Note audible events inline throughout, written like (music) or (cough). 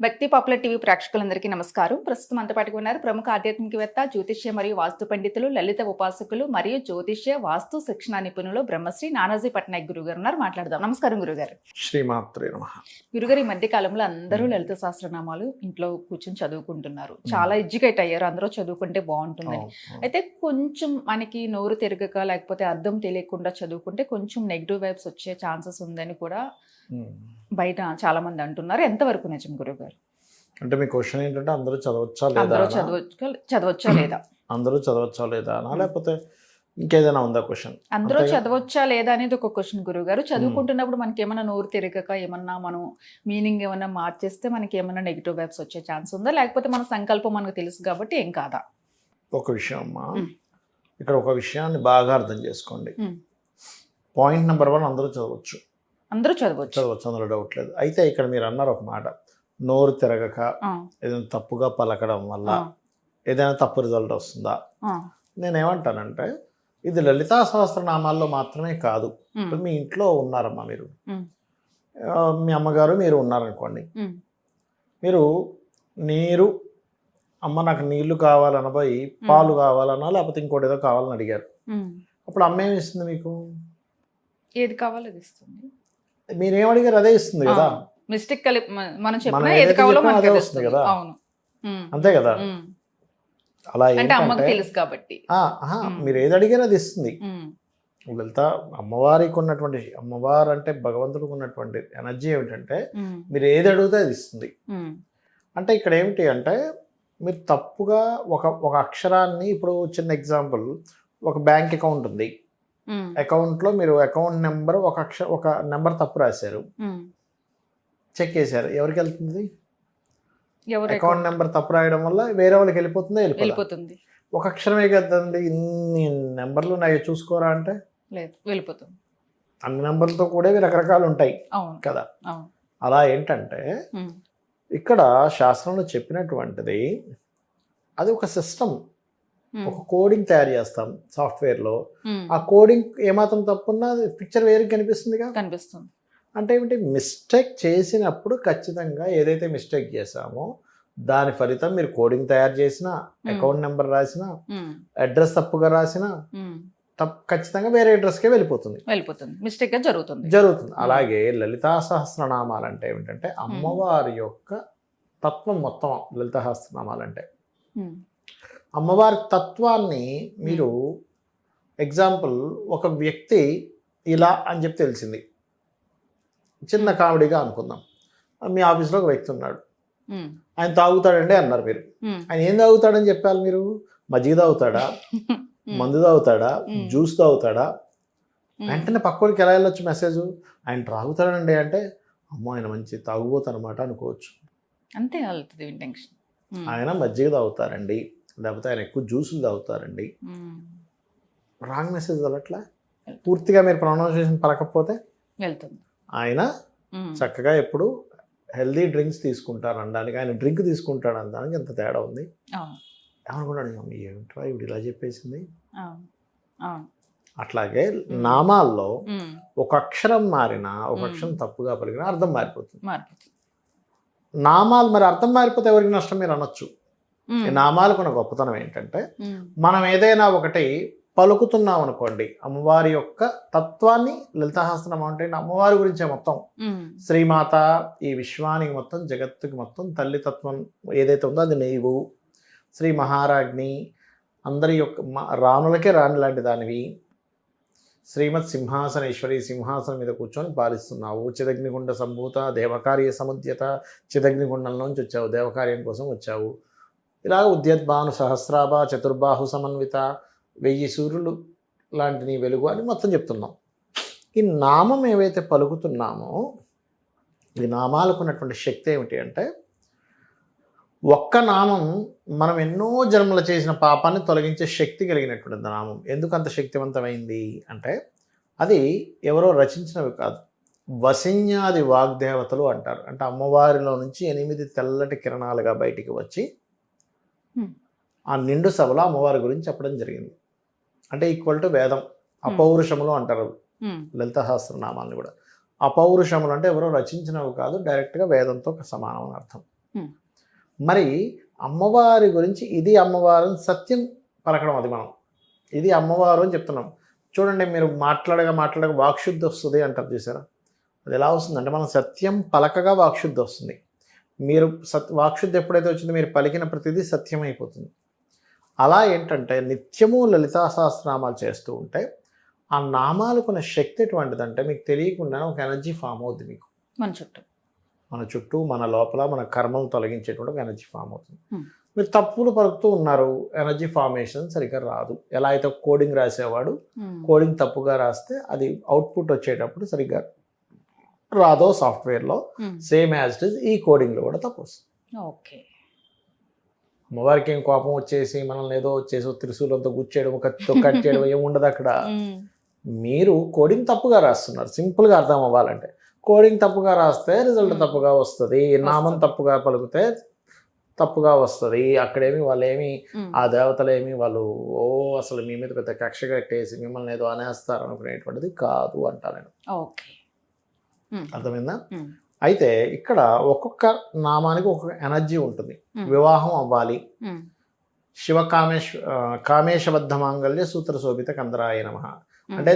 భక్తి popular TV ప్రేక్షకులందరికీ నమస్కారం. ప్రస్తుతం అంతపాటికి ఉన్నారు ప్రముఖ ఆధ్యాత్మికవేత్త జ్యోతిష్య మరియు వాస్తు పండితులు లలిత ఉపాసకులు మరియు జ్యోతిష్య వాస్తు శిక్షణ నిపుణులు బ్రహ్మశ్రీ నానాజీ పట్నాయక్ గురుగారు ఉన్నారు. మాట్లాడదాం. నమస్కారం గురుగారు. శ్రీమాత్రే నమ. గురుగారు ఈ మధ్య కాలంలో అందరూ. లలిత సహస్రనామాలు ఇంట్లో కూర్చొని చదువుకుంటున్నారు. చాలా ఎడ్యుకేట్ అయ్యారు. అందరూ చదువుకుంటే బాగుంటుందని. అయితే కొంచెం మనకి నోరు తిరగక లేకపోతే అర్థం తెలియకుండా చదువుకుంటే కొంచెం నెగిటివ్ వైబ్స్ వచ్చే ఛాన్సెస్ ఉందని కూడా బయట చాలా మంది అంటున్నారు. ఎంతవరకు నిజం గురుగారు అంటే మీ క్వశ్చన్ ఏంటంటే అందరూ చదవచ్చా లేదా? చదవచ్చు చదవచ్చా లేదా? (clears throat) అందరూ చదవచ్చా లేదా అనా? లేకపోతే ఇంకేదైనా ఉందా క్వశ్చన్? అందరూ? చదవచ్చా లేదా అనేది ఒక క్వశ్చన్ గురుగారు చదువుకుంటున్నప్పుడు మనకి ఏమైనా నోరు తిరగక ఏమన్నా మనం మీనింగ్ ఏమన్నా మార్చేస్తే మనకి ఏమైనా నెగిటివ్ వైబ్స్ వచ్చే ఛాన్స్ ఉందా? లేకపోతే మన సంకల్పం మనకు తెలుసు కాబట్టి ఏం కాదా? ఒక విషయం అమ్మా. ఇక్కడ ఒక విషయాన్ని బాగా అర్థం చేసుకోండి. పాయింట్ నెంబర్ వన్ అందరూ చదవచ్చు. అందరూ చదవచ్చు. చదవచ్చు అందులో డౌట్ లేదు. అయితే ఇక్కడ మీరు అన్నారు ఒక మాట. నోరు తిరగక ఏదైనా తప్పుగా పలకడం వల్ల ఏదైనా తప్పు రిజల్ట్ వస్తుందా? నేనేమంటానంటే ఇది లలితా సహస్రనామాల్లో మాత్రమే కాదు. మీ ఇంట్లో ఉన్నారమ్మా మీరు. మీ అమ్మగారు మీరు ఉన్నారనుకోండి. మీరు నీరు అమ్మ నాకు నీళ్ళు కావాలనబోయి పాలు కావాలన్నా లేకపోతే ఇంకోటి ఏదో కావాలని అడిగారు. అప్పుడు అమ్మ ఏమి ఇస్తుంది మీకు? ఏది కావాలో ఇస్తుంది. మీరేం అడిగారు అదే ఇస్తుంది కదా. మిస్టేక్ మనం చెప్పినా ఏది కావాలో మనకి వస్తుంది. కదా. అవును. అంతే కదా. అలా అంటే అమ్మకు ఏంటంటే తెలుసు కాబట్టి. మీరు ఏది అడిగారు అది ఇస్తుంది. లలిత అమ్మవారికి ఉన్నటువంటి అమ్మవారు అంటే భగవంతుడికి ఉన్నటువంటి ఎనర్జీ ఏమిటంటే మీరు ఏది అడిగితే అది ఇస్తుంది. అంటే ఇక్కడ ఏమిటి అంటే మీరు తప్పుగా ఒక ఒక అక్షరాన్ని ఇప్పుడు చిన్న ఎగ్జాంపుల్ ఒక బ్యాంక్ అకౌంట్ ఉంది. ఉమ్, అకౌంట్లో మీరు అకౌంట్ నెంబర్ ఒక అక్ష ఒక నెంబర్ తప్పు రాశారు. చెక్ చేశారు. ఎవరికి వెళ్తుంది? అకౌంట్ నెంబర్ తప్పు రాయడం వల్ల వేరే వాళ్ళకి వెళ్ళిపోతుందా? వెళ్ళిపోతుందా. ఒక అక్షరమే కదండి. ఇన్ని నెంబర్లు నాయి చూసుకోరా అంటే? లేదు వెళ్ళిపోతుంది. అన్ని నెంబర్లతో కూడా రకరకాలు ఉంటాయి కదా. అలా ఏంటంటే ఇక్కడ శాస్త్రంలో చెప్పినటువంటిది అది ఒక సిస్టమ్ ఒక కోడింగ్ తయారు చేస్తాం సాఫ్ట్వేర్లో ఉమ్. ఆ కోడింగ్ ఏమాత్రం తప్పున్నా పిక్చర్ వేరే కనిపిస్తుందిగా? కనిపిస్తుంది. అంటే ఏమిటి? మిస్టేక్ చేసినప్పుడు ఖచ్చితంగా ఏదైతే మిస్టేక్ చేసామో దాని ఫలితం మీరు కోడింగ్ తయారు చేసినా అకౌంట్ నెంబర్ రాసినా అడ్రస్ తప్పుగా రాసినా ఖచ్చితంగా వేరే అడ్రస్కే వెళ్ళిపోతుంది. వెళ్ళిపోతుంది. మిస్టేక్ జరుగుతుంది. జరుగుతుంది. అలాగే లలితా సహస్రనామాలు అంటే ఏమిటంటే అమ్మవారి యొక్క తత్వం మొత్తం లలితా సహస్రనామాలు అంటే. అమ్మవారి తత్వాన్ని మీరు ఎగ్జాంపుల్ ఒక వ్యక్తి ఇలా అని చెప్పి తెలిసింది. చిన్న కామెడీగా అనుకుందాం. మీ ఆఫీస్లో ఒక వ్యక్తి ఉన్నాడు. ఆయన తాగుతాడండి అన్నారు మీరు. ఆయన ఏం తాగుతాడని చెప్పాలి మీరు? మజ్జిగ తాగుతాడా? (laughs) మందు తాగుతాడా. జ్యూస్ తాగుతాడా? వెంటనే పక్కోడికి ఎలా వెళ్ళొచ్చు మెసేజ్? ఆయన తాగుతాడండి అంటే అమ్మో ఆయన మంచి తాగుబోతనమాట అనుకోవచ్చు. అంతే వెళ్తుంది ఆయన మజ్జిగ తాగుతారండి. లేకపోతే ఆయన ఎక్కువ జ్యూసులు తాగుతారండి. Wrong message వెళ్ళట్లా? పూర్తిగా మీరు ప్రొనౌన్సియేషన్ పలకపోతే వెళ్తుంది. ఆయన చక్కగా ఎప్పుడు హెల్దీ డ్రింక్స్ తీసుకుంటారు అనడానికి ఆయన డ్రింక్ తీసుకుంటాడు అనడానికి ఎంత తేడా ఉంది. ఏమనుకున్నాడు? "అమ్మ, ఏమిట్రా ఇప్పుడు ఇలా చెప్పేసింది? అట్లాగే నామాల్లో ఒక అక్షరం మారినా ఒక. అక్షరం తప్పుగా పలికినా అర్థం మారిపోతుంది. నామాలు మరి అర్థం మారిపోతే ఎవరికి నష్టం? మీరు అనొచ్చు. ఈ నామాలకు ఉన్న గొప్పతనం ఏంటంటే మనం ఏదైనా ఒకటి పలుకుతున్నాం అనుకోండి అమ్మవారి యొక్క తత్వాన్ని లలితాహాసనం అంటే అమ్మవారి గురించే మొత్తం. శ్రీమాత ఈ విశ్వానికి మొత్తం జగత్తుకి మొత్తం తల్లి తత్వం ఏదైతే ఉందో అది నీవు. శ్రీ మహారాజ్ని అందరి యొక్క రాణులకే రాణి లాంటి దానివి. శ్రీమత్ సింహాసనేశ్వరి సింహాసనం మీద కూర్చొని పాలిస్తున్నావు. చిదగ్నిగుండ సంభూత దేవకార్య సముద్యత చిదగ్నిగుండంలోంచి వచ్చావు దేవకార్యం కోసం వచ్చావు. ఇలా ఉద్యద్భాను సహస్రాభ చతుర్బాహు సమన్విత వెయ్యి సూర్యులు లాంటి నీ వెలుగు అని మొత్తం చెప్తున్నాం. ఈ నామం ఏవైతే పలుకుతున్నామో ఈ నామాలకు ఉన్నటువంటి శక్తి ఏమిటి అంటే ఒక్క నామం మనం ఎన్నో జన్మలు చేసిన పాపాన్ని తొలగించే శక్తి కలిగినటువంటి నామం. ఎందుకు అంత శక్తివంతమైంది అంటే అది ఎవరో రచించినవి కాదు. వసిన్యాది వాగ్దేవతలు అంటారు. అంటే అమ్మవారిలో నుంచి ఎనిమిది తెల్లటి కిరణాలుగా బయటికి వచ్చి ఆ నిండు సభలో అమ్మవారి గురించి చెప్పడం జరిగింది. అంటే ఈక్వల్ టు వేదం. అపౌరుషములు అంటారు. లలిత సహస్రనామాల్ని కూడా. అపౌరుషములు అంటే ఎవరో రచించినవి కాదు డైరెక్ట్గా వేదంతో సమానం అని అర్థం. మరి అమ్మవారి గురించి ఇది అమ్మవారు అని సత్యం పలకడం అది మనం. ఇది అమ్మవారు అని చెప్తున్నాం. చూడండి మీరు మాట్లాడగా మాట్లాడగా వాక్శుద్ధి వస్తుంది అంటారు చూసారా? అది ఎలా వస్తుందంటే మనం సత్యం పలకగా వాక్శుద్ధి వస్తుంది. మీరు సత్ వాక్శుద్ధి ఎప్పుడైతే వచ్చిందో మీరు పలికిన ప్రతిదీ సత్యం అయిపోతుంది అలా ఏంటంటే నిత్యము లలితా సహస్రనామాలు చేస్తూ ఉంటే ఆ నామాలకున్న శక్తి ఎటువంటిదంటే మీకు తెలియకుండానే ఒక ఎనర్జీ ఫామ్ అవుతుంది మీకు. మన చుట్టూ. మన చుట్టూ మన లోపల మన కర్మలు తొలగించేటువంటి ఒక ఎనర్జీ ఫామ్ అవుతుంది. మీరు తప్పులు పలుకుతూ ఉన్నారు ఎనర్జీ ఫార్మేషన్ సరిగ్గా రాదు. ఎలా అయితే కోడింగ్ రాసేవాడు. కోడింగ్ తప్పుగా రాస్తే అది అవుట్పుట్ వచ్చేటప్పుడు సరిగ్గా రాదో సాఫ్ట్వేర్లో um. Same as it is ఈ కోడింగ్లో కూడా తప్పు వస్తుంది ఓకే అమ్మవారికి ఏం కోపం వచ్చేసి మనల్ని ఏదో వచ్చేసి త్రిశూలంతో గుచ్చేయడం కత్తితో కట్ చేయడం ఏం ఉండదు అక్కడ ఉమ్. మీరు కోడింగ్ తప్పుగా రాస్తున్నారు సింపుల్గా అర్థం అవ్వాలంటే కోడింగ్ తప్పుగా రాస్తే రిజల్ట్ Hmm. తప్పుగా వస్తుంది నామం. తప్పుగా పలికితే తప్పుగా వస్తుంది అక్కడేమి వాళ్ళు ఏమి ఉమ్. ఆ దేవతలు ఏమి వాళ్ళు ఓ అసలు మీ మీద పెద్ద కక్ష కట్టేసి మిమ్మల్ని ఏదో అనేస్తారు అనుకునేటువంటిది కాదు అంటా నేను ఓకే. అర్థమైందా ఉమ్. అయితే ఇక్కడ ఒక్కొక్క నామానికి ఒక్కొక్క ఎనర్జీ ఉంటుంది Hmm. వివాహం అవ్వాలి. శివ కామేశ్ ఆ, కామేశబద్ధ మాంగళ్య సూత్ర శోభిత కందరాయ నమ. అంటే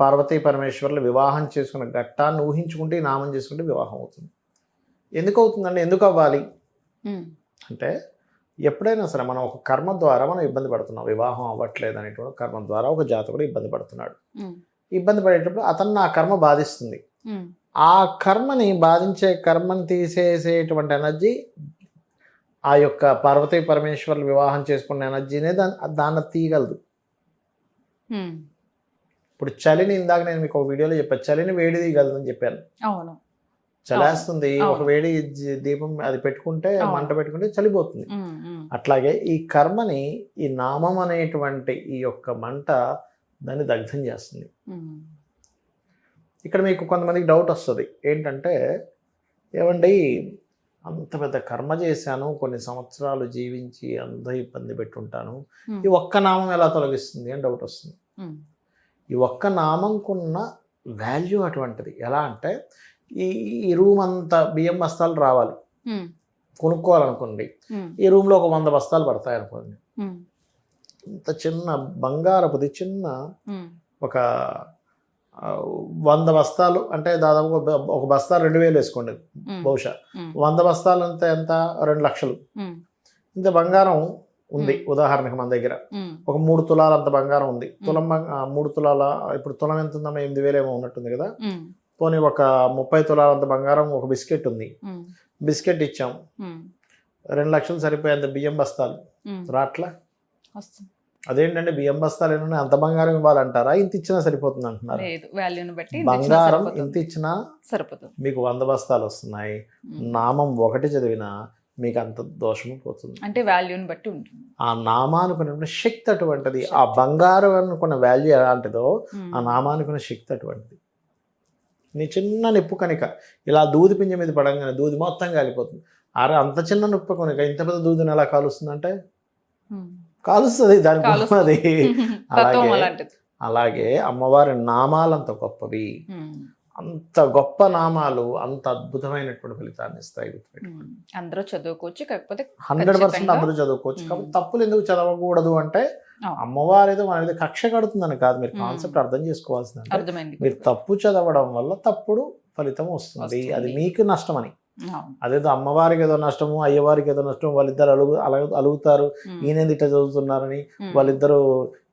పార్వతీ పరమేశ్వర్లు వివాహం చేసుకున్న ఘట్టాన్ని ఊహించుకుంటే ఈ నామం చేసుకుంటే వివాహం అవుతుంది ఎందుకు అవుతుందండి ఎందుకు అవ్వాలి. అంటే ఎప్పుడైనా సరే మనం ఒక కర్మ ద్వారా మనం ఇబ్బంది పడుతున్నాం వివాహం అవ్వట్లేదు అనేటువంటి కర్మ ద్వారా ఒక జాతకుడు ఇబ్బంది పడుతున్నాడు. ఇబ్బంది పడేటప్పుడు అతన్ని ఆ కర్మ బాధిస్తుంది. ఆ కర్మని బాధించే కర్మని తీసేసేటువంటి ఎనర్జీ ఆ యొక్క పార్వతీ పరమేశ్వర్లు వివాహం చేసుకున్న ఎనర్జీనే దాన్ని దాన్ని తీయగలదు. ఇప్పుడు చలిని ఇందాక నేను మీకు ఒక వీడియోలో చెప్పాను చలిని వేడి తీయగలదని చెప్పాను అవును చలేస్తుంది. ఒక వేడి దీపం అది పెట్టుకుంటే. మంట పెట్టుకుంటే చలిపోతుంది. అట్లాగే ఈ కర్మని ఈ నామం అనేటువంటి ఈ యొక్క మంట దాన్ని దగ్ధం చేస్తుంది. ఇక్కడ మీకు కొంతమందికి డౌట్ వస్తుంది ఏంటంటే ఏమండి అంత పెద్ద కర్మ చేశాను కొన్ని సంవత్సరాలు జీవించి అంత ఇబ్బంది పెట్టుంటాను. ఈ ఒక్క నామం ఎలా తొలగిస్తుంది అని డౌట్ వస్తుంది. ఈ ఒక్క నామంకున్న వాల్యూ అటువంటిది ఎలా అంటే ఈ ఈ రూమ్ అంతా బియ్యం బస్తాలు రావాలి. కొనుక్కోవాలనుకోండి. ఈ రూమ్లో ఒక వంద బస్తాలు పడతాయి అనుకోండి. ఇంత చిన్న బంగారపుది చిన్న. ఒక వంద బస్తాలు అంటే దాదాపు ఒక బస్తా రెండు వేలు వేసుకోండి. బహుశా. వంద బస్తాలు అంత ఎంత రెండు లక్షలు. ఇంత బంగారం ఉంది. ఉదాహరణకి మన దగ్గర. ఒక మూడు తులాల అంత బంగారం ఉంది తులం మూడు తులాల ఇప్పుడు తులం ఎంత ఉందమ్మా ఎనిమిది వేలు ఏమో ఉన్నట్టుంది కదా. పోనీ ఒక ముప్పై తులాల అంత బంగారం ఒక బిస్కెట్ ఉంది. బిస్కెట్ ఇచ్చాం. రెండు లక్షలు సరిపోయేంత బియ్యం బస్తాలు. రాట్లా అదేంటంటే బియ్యం బస్తాలు ఏమన్నా అంత బంగారం ఇవ్వాలంటారా? ఇంత ఇచ్చినా సరిపోతుంది అంటున్నారు. లేదు వాల్యూని బట్టి ఇంత ఇచ్చినా బంగారం. ఇంత ఇచ్చినా సరిపోతుంది. మీకు వంద బస్తాలు వస్తున్నాయి. నామం ఒకటి చదివినా మీకు అంత దోషము పోతుంది. అంటే వాల్యూని బట్టి ఉంటుంది. ఆ నామానుకున్న శక్తి అటువంటిది. ఆ బంగారం అనుకున్న వాల్యూ ఎలాంటిదో. ఆ నామానుకున్న శక్తి అటువంటిది. నీ చిన్న నిప్పు కనుక ఇలా దూది పింజ మీద పడంగానే దూది మొత్తం కాలిపోతుంది. అరే అంత చిన్న నిప్పు కనుక ఇంత పెద్ద దూదిని ఎలా కాలుస్తుందంటే. కాలుస్తుంది దాని. అది అలాగే అలాగే అమ్మవారి నామాలంత గొప్పవి ఉమ్. అంత గొప్ప నామాలు అంత అద్భుతమైనటువంటి ఫలితాన్ని ఇస్తాయి. అందరూ చదువుకోవచ్చు కాకపోతే హండ్రెడ్ పర్సెంట్. అందరూ చదువుకోవచ్చు. కాబట్టి తప్పులు ఎందుకు చదవకూడదు అంటే. అమ్మవారు ఏదో మన మీద కక్ష కడుతుందని కాదు మీరు. కాన్సెప్ట్ అర్థం చేసుకోవాల్సిందంటే అర్థమైంది మీరు తప్పు చదవడం వల్ల తప్పుడు ఫలితం వస్తుంది. అది మీకు నష్టమని. అదేదో అమ్మవారికి ఏదో నష్టము అయ్యవారికి ఏదో నష్టం వాళ్ళిద్దరు అలుగు అలగు అలుగుతారు ఉమ్. ఈయన ఇట్లా చదువుతున్నారని. వాళ్ళిద్దరూ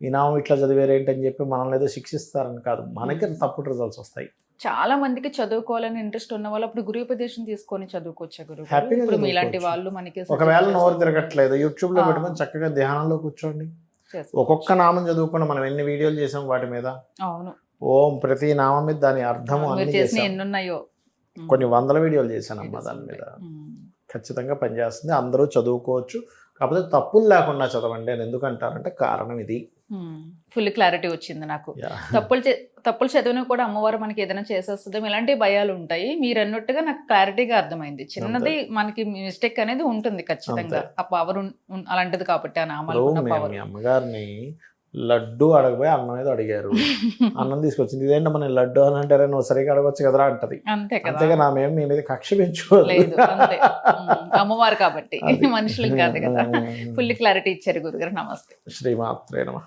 ఈ నామం ఇట్లా చదివారేంటి అని చెప్పి మనల్ని ఏదో శిక్షిస్తారని కాదు మనకి తప్పుడు రిజల్ట్స్ వస్తాయి చాలా మందికి చదువుకోవాలని ఇంట్రెస్ట్ ఉన్న వాళ్ళు అప్పుడు గురుపదేశం తీసుకొని చదువుకోవచ్చా గారు? చదువుకోవచ్చు. వాళ్ళు మనకి ఒకవేళ నోరు తిరగట్లేదు యూట్యూబ్లో. పెట్టుకొని చక్కగా ధ్యానంలో కూర్చోండి. ఒక్కొక్క నామం చదువుకుని మనం ఎన్ని వీడియోలు చేసాం వాటి మీద అవును ఓం ప్రతి నామం మీద దాని అర్థము మీరు అన్ని చేసిన చేసాం ఎన్ని ఉన్నాయో ఉమ్. కొన్ని వందల వీడియోలు చేశానమ్మా దాని మీద. ఖచ్చితంగా పనిచేస్తుంది. అందరూ చదువుకోవచ్చు. కాకపోతే తప్పులు లేకుండా చదవండి అని ఎందుకు అంటారంటే కారణం ఇది. ఫుల్ క్లారిటీ వచ్చింది నాకు. (laughs) తప్పులు తప్పులు చదివినా కూడా అమ్మవారు మనకి ఏదైనా చేసేస్తుందో ఇలాంటి భయాలు ఉంటాయి. మీరు అన్నట్టుగా నాకు క్లారిటీగా అర్థమైంది. చిన్నది మనకి మిస్టేక్ అనేది ఉంటుంది ఖచ్చితంగా. ఆ పవర్ అలాంటిది కాబట్టి ఆ నామాలు అమ్మగారిని లడ్డు అడగపోయి అన్నం ఏదో అడిగారు. అన్నం తీసుకొచ్చింది. ఇదేంటమ్మా నేను లడ్డు అని అంటారే నువ్వు సరిగ్గా అడగొచ్చు కదరా అంటది. అంతేగా నా మేము మీ మీద కక్ష అమ్మవారు కాబట్టి. అది. మనుషులు కాదు కదా. ఫుల్ క్లారిటీ ఇచ్చారు గురుగారు. నమస్తే. శ్రీమాత్రే నమ.